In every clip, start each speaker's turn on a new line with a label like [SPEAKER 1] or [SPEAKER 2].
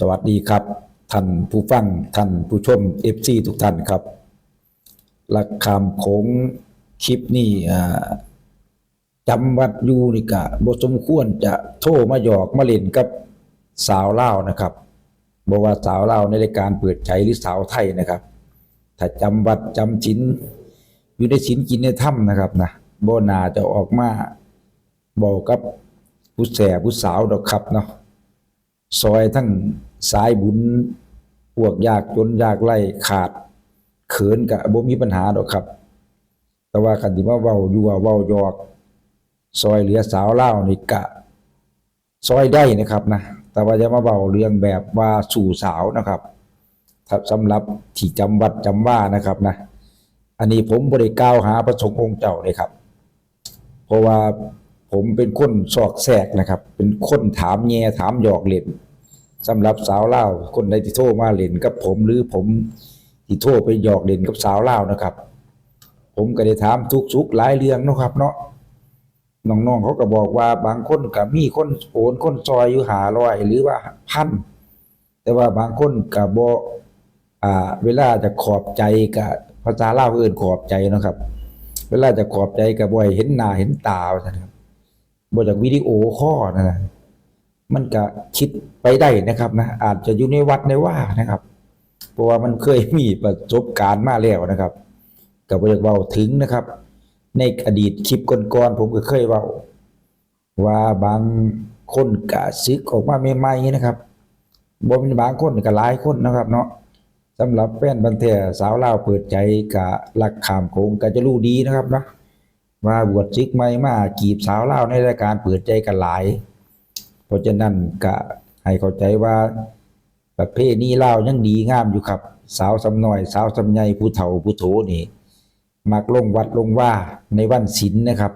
[SPEAKER 1] สวัสดีครับท่านผู้ฟังท่านผู้ชมเอฟซีทุกท่านครับหลักคำโขงคลิปนี้อ่จำวัดยูนี่กะบสมควรจะโทรมาหยอกมาเล่นกับสาวเล่านะครับบอกว่าสาวเล่าในรายการเปิดใจหรือสาวไทยนะครับ ถ้าจำวัดจำชินอยู่ในชินกินในถ้ำนะครับนะโบนาจะออกมาบอกกับผู้แสผู้สาวดอกครับเนาะ ซอยทั้งสายบุญพวกยากจนยากไร้ขาด เขินกะบ่มีปัญหาดอกครับ แต่ว่าคันที่มาเว้าอยู่ว่าเว้ายอกซอยเหลือสาวเล่านี่กะ ซอยได้นะครับนะแต่ว่าจะมาเว้าเรื่องแบบว่าสู่สาวนะครับถ้าสำหรับที่จำวัดจำว่านะครับนะ อันนี้ผมบ่ได้กาวหาพระสงฆ์องค์เจ้าเลยครับ เพราะว่า ผมเป็นคนสอกแสกนะครับ เป็นคนถามแง่ถามหยอกเล่นสำหรับสาวเล่าคนใดที่โทรมาเล่นกับผมหรือผมที่โทรไปหยอกเล่นกับสาวเล่านะครับ ผมก็ได้ถามทุกสุกหลายเรื่องนะครับ เนาะน้องๆเขาก็บอกว่าบางคนก็มีคนโอนคนซอยอยู่หาร้อยหรือว่าพันแต่ว่าบางคนก็บ่อ่า เวลาจะขอบใจกับภาษาเล่าเอิ้นขอบใจนะครับ เวลาจะขอบใจก็บ่ให้เห็นหน้าเห็นตาว่าซั่นครับ บจากวิดีโอข้อนะนะมันก็คิดไปได้นะครับนะอาจจะอยู่ในวัดในว่านะครับ เพราะว่ามันเคยมีประสบการณ์มาแล้วนะครับกับบอยากเว้าถึงนะครับ ในอดีตคลิปก่อนๆผมก็เคยเว้าว่าบางคนกะซึกออกมาใหม่ๆนะครับบ่เป็นบางคนก็หลายคนนะครับ เนาะสำหรับแฟนบันเทสาวเล่าเปิดใจกะลักขามโขงก็จะรู้ดีนะครับเนาะ ว่าบวชซิกไม่มากีบสาวเล่าในรายการเปิดใจกันหลาย เพราะฉะนั้นก็ให้เข้าใจว่าประเภทนี้เล่ายังดีงามอยู่ครับ สาวสำนอย สาวสำใหญ่ผู้เฒ่าผู้โถนี่มักลงวัดลงว่าในวันศีลนนะครับ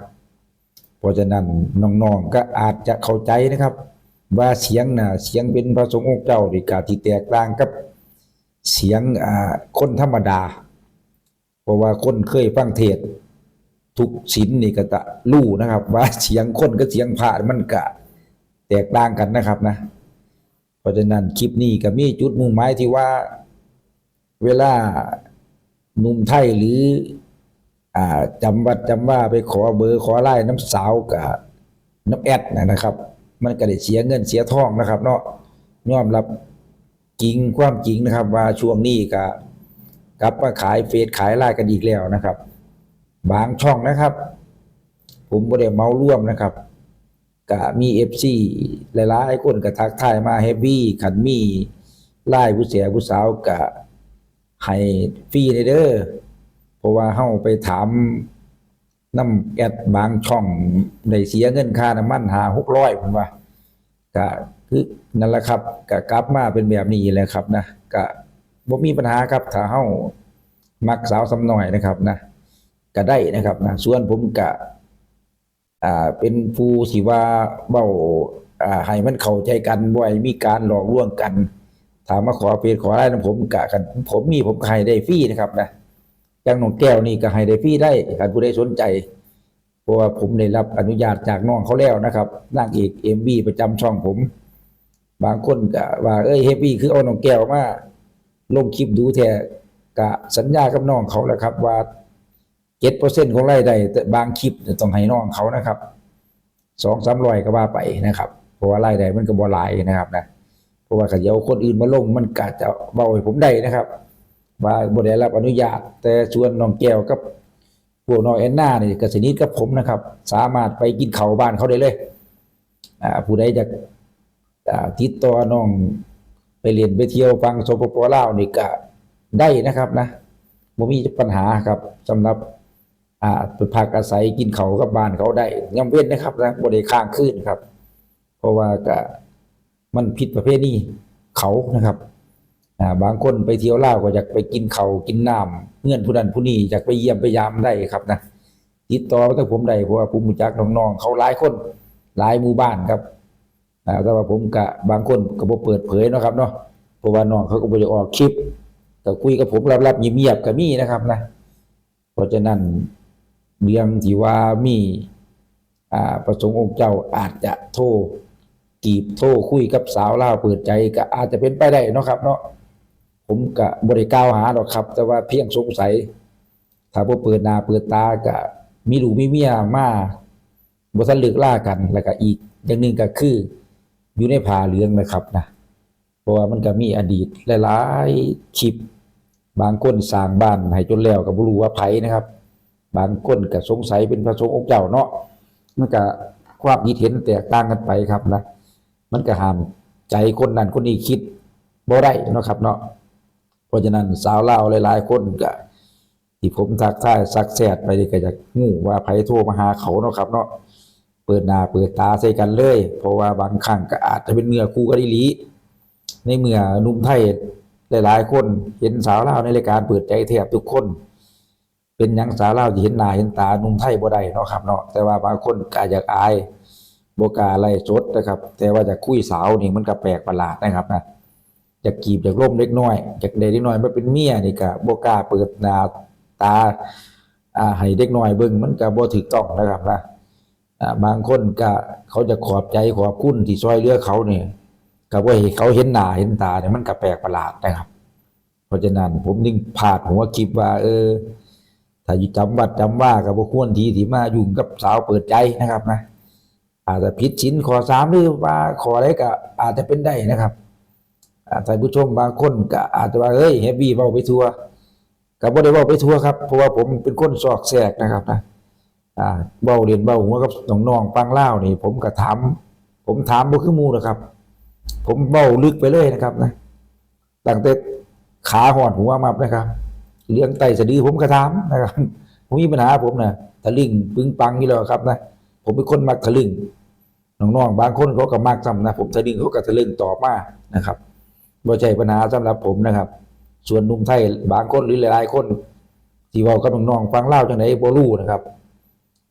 [SPEAKER 1] เพราะฉะนั้นน้องๆก็อาจจะเข้าใจนะครับ ว่าเสียงน่ะเสียงเป็นพระสงฆ์องค์เจ้าดีกาที่แตกต่างกับเสียงคนธรรมดา เพราะว่าคนเคยฟังเทศ ทุกชิ้นนี่ก็จะรู้นะครับ ว่าเสียงคนกับเสียงพระมันก็แตกต่างกันนะครับนะ เพราะฉะนั้นคลิปนี้ก็มีจุดมุ่งหมายที่ว่า เวลาหนุ่มไทยหรือ อ่าจำวัดจำว่าไปขอเบอร์ขอไล่น้ำสาวกับน้ำแอดนะครับ มันก็ได้เสียเงินเสียทองนะครับ เนาะยอมรับจริงความจริงนะครับ ว่าช่วงนี้ก็กลับมาขายเฟซขายไลน์กันอีกแล้วนะครับ บางช่องนะครับ ผมบ่ได้เมาร่วมนะครับก็มีเอฟซีหลายๆคนก็ทักทายมาเฮฟวี่ขันมีไล่ผู้เสียผู้สาวก็ให้ฟรีเด้อเพราะว่าเฮาไปถามน้ำแอดบางช่องได้เสียเงินค่าน้ำมันหา600ผมว่าก็คือนั่นแหละครับก็กลับมาเป็นแบบนี้แหละครับนะก็บ่มีปัญหาครับถ้าเฮามักสาวสำน้อยนะครับนะ ก็ได้นะครับนะส่วนผมก็อ่าเป็นผู้ที่ว่าเบ้าอ่าให้มันเข้าใจกันบ่ให้มีการหลอกลวงกัน ถามมาขอเฟซขออะไรนะผมกะกัน ผมมีผมก็ให้ได้ฟรีนะครับนะอย่างน้องแก้วนี่ก็ให้ได้ฟรีได้ถ้าผู้ใดสนใจเพราะว่าผมได้รับอนุญาตจากน้องเขาแล้วนะครับนางเอกเอ็มบีประจำช่องผม บางคนก็ว่า เอ้ยเฮปปี้คือเอาน้องแก้วมาลงคลิปดูแท้กะสัญญากับน้องเขาแล้วครับว่า เจ็ดเปอร์เซ็นต์ของรายได้แต่บางคลิปต้องให้น้องเขานะครับสองสามร้อยก็ว่าไปนะครับ เพราะว่ารายได้มันก็บ่หลายนะครับนะเพราะว่าขันเยวคนอื่นมาลงมันก็จะเบาให้ผมได้นะครับว่าบ่ได้รับอนุญาต แต่ส่วนน้องแก้วกับพวกน้องแอนนาเนี่ยก็สนิทกับผมนะครับ สามารถไปกินเขาบ้านเขาได้เลยอ่าผู้ใดจะติดต่อน้องไปเรียนไปเที่ยวฟังสปปลาวนี่ก็ได้นะครับนะบ่มีปัญหาครับสำหรับ อ่าไปพักอาศัยกินเขากับบ้านเขาได้ยำเว้นนะครับนะบ่ได้างคืนครับ เพราะว่าก็มันผิดประเภทนี้เขานะครับอ่าบางคนไปเที่ยวล่าก็อยากไปกินเขากินน้ำเงื่อนผู้นั้นผู้นี้อยากไปเยี่ยมไปยามได้ครับนะติดต่อมากับผมได้เพราะว่าผมรู้จักน้องๆเขาหลายคนหลายหมู่บ้านครับอ่าแต่ว่าผมกะบางคนก็บ่เปิดเผยนะครับเนาะเพราะว่าน้องเขาก็บ่ได้ออกคลิปก็คุยกับผมลับๆเงียบๆก็มีนะครับนะ เพราะฉะนั้น เรื่องที่ว่ามีอ่าประสงค์องค์เจ้าอาจจะโทรกีบโทรคุยกับสาวล่าเปิดใจก็อาจจะเป็นไปได้เนาะครับ เนาะผมก็บ่ได้กล่าวหาหรอกครับ แต่ว่าเพียงสงสัย ถ้าบ่เปิดนาเปิดตาก็มีลูกมีเมียมาบ่ทันเลิกล่ากันแล้วก็อีก อย่างหนึ่งก็คือ อยู่ในผาเหลืองนะครับนะเพราะว่ามันก็มีอดีตหลายๆคลิปบางคนสร้างบ้านให้จนแล้วก็บ่รู้ว่าไผนะครับ บางคนก็สงสัยเป็นพระสงฆ์องค์เจ้าเนาะมันก็ความคิดเห็นแตกต่างกันไปครับนะมันก็ห้ามใจคนนั้นคนนี้คิดบ่ได้เนาะครับเนาะเพราะฉะนั้นสาวเล่าหลายๆคนก็ที่ผมทักทายซักแซดไปนี่ก็จะงูว่าไผโทรมาหาเขาเนาะครับ เนาะเปิดหน้าเปิดตาใส่กันเลย เพราะว่าบางครั้งก็อาจจะเป็นเมื่อคู่กันอีลีในเมื่อนุ่มไทยหลายๆคนเห็นสาวเล่าในรายการเปิดใจแทบทุกคน เป็นยังสาวลาวที่เห็นหน้าเห็นตาหนุ่มไทยบ่ได้เนาะครับเนาะแต่ว่าบางคนก็อยากอายบกล้าไล่สดนะครับ แต่ว่าจะคุยสาวนี่มันก็แปลกประหลาดนะครับนะอยากกีบอยากล่มเล็กน้อยอยากได้เล็กน้อยมาเป็นเมียนี่ก็บกาเปิดหน้าตาอ่าให้เด็กน้อยเบิ่งมันก็บ่ถูกต้องนะครับนะบางคนก็เขาจะขอบใจขอบคุณที่ช่วยเหลือเขาเนี่ยก็บ่ให้เขาเห็นหน้าเห็นตาเนี่ยมันก็แปลกประหลาดนะครับ เพราะฉะนั้นผมนึงพาดหัวคลิปว่า เออ ถ้าอยู่จำวัดจำว่าก็บ่ควรที่ที่มายุ่งกับสาวเปิดใจนะครับนะ อาจจะผิดศีลข้อสามหรือว่าข้อใดก็อาจจะเป็นได้นะครับอ่าท่านผู้ชมบางคนก็อาจจะว่าเฮ้ยเฮฟวี่เว้าไปทัวก็บ่ได้เว้าไปทัวครับเพราะว่าผมเป็นคนซอกแซกนะครับนะอ่าเว้าเรียนเว้าหัวกับน้องๆฟังเล่านี่ ผมก็ถาม ผมถามบ่คือหมู่นะครับ ผมเว้าลึกไปเลยนะครับนะตั้งแต่ขาหอดหัวมานะครับ เรื่องไตสะดือผมก็ถามนะครับผมมีปัญหาผมนะทะลึ่งปึ้งปังนี่แหละครับนะผมเป็นคนมักทะลึ่งน้องๆบางคนเขาก็มักซ้ำนะผมทะลึ่งเขาก็ทะลึ่งตอบมานะครับบ่ใช่ปัญหาสำหรับผมนะครับ ส่วนนุ่มไทยบางคนหรือหลายๆคน ที่ว้ากับน้องๆฟังเล่าจังไดบ่รู้นะครับ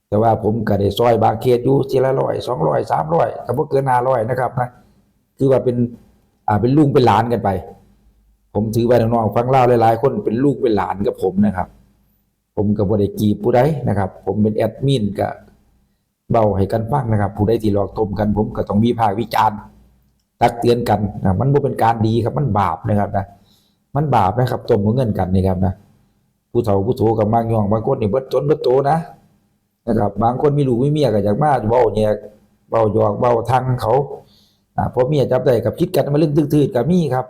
[SPEAKER 1] แต่ว่าผมก็ได้ซอยบางเขตอยู่ทีละร้อยสองร้อยสามร้อยก็บ่เกินห้าร้อยนะครับนะคือว่าเป็นอ่าเป็นลุงเป็นหลานกันไป ผมถือว่าน้องๆฟังเล่าหลายๆ คนเป็นลูกเป็นหลานกับผมนะครับ ผมก็บ่ได้กีบผู้ใดนะครับ ผมเป็นแอดมินก็เบาให้กันฟังนะครับ ผู้ใดที่หลอกต้มกัน ผมก็ต้องมีภาควิจารณ์ตักเตือนกันนะมันบ่เป็นการดีครับ มันบาปนะครับนะมันบาปนะครับต้มเงินกันนี่ครับนะผู้เฒ่าผู้โถกับมางยองบางคนนี่เบิดจนเบิดโตนะนะครับ บางคนมีลูกมีเมียก็อยากมาเว้าแยเว้าหยอกเว้าทังเขาอ่าพอเมียจับได้กับคิดกันมาเรื่องตื้อๆก็มีครับ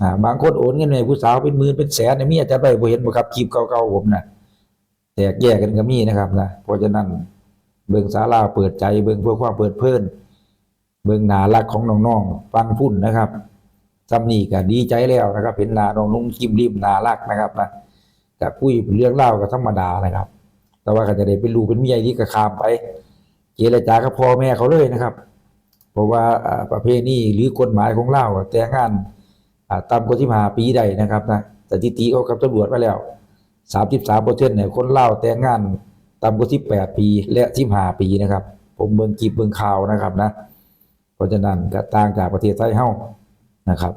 [SPEAKER 1] อ่าบางคนโอนเงินให้ผู้สาวเป็นหมื่นเป็นแสนเนี่ยมียจับได้บ่เห็นบ่ครับคลิปเก่าๆผมนะแตกแยกกันก็มีนะครับนะเพราะฉะนั้นเบิ่งศาลาเปิดใจเบิ่งเพื่อความเปิดเพลินเบิ่งหน้ารักของน้องๆฟังพุ่นนะครับซำนี้ก็ดีใจแล้วนะครับเห็นหนาน้องนุ่งกิมริมนารักนะครับนะก็คุยเรื่องเล่าก็ธรรมดานะครับ แต่ว่าก็จะได้เป็นลูเป็นเมียที่ก็ข้ามไปเจรจากับพ่อแม่เขาเลยนะครับ เพราะว่าประเพณีหรือกฎหมายของเล่าแต่งงาน อ่าต่ำกที่มาปีใดนะครับนะสถิติเขากับตำรวจมาแล้ว33เปอร์เซ็นต์เนี่ยคนเล่าแต่งงานต่ำกว่าที่8ปีและที่5ปีนะครับ ผมเบิ่งคลิปเบิ่งข่าวนะครับนะ เพราะฉะนั้นก็ต่างจากประเทศไทยเฮ้านะครับ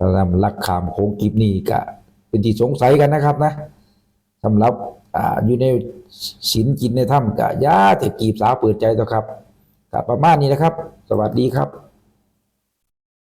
[SPEAKER 1] สำหรับลักขามโค้งกิบนี่ก็เป็นที่สงสัยกันนะครับนะสำหรับอ่าอยู่ในศีลกินในถ้ำก็ย่าแต่กีบสาวเปิดใจต่อครับก็ประมาณนี้นะครับ สวัสดีครับ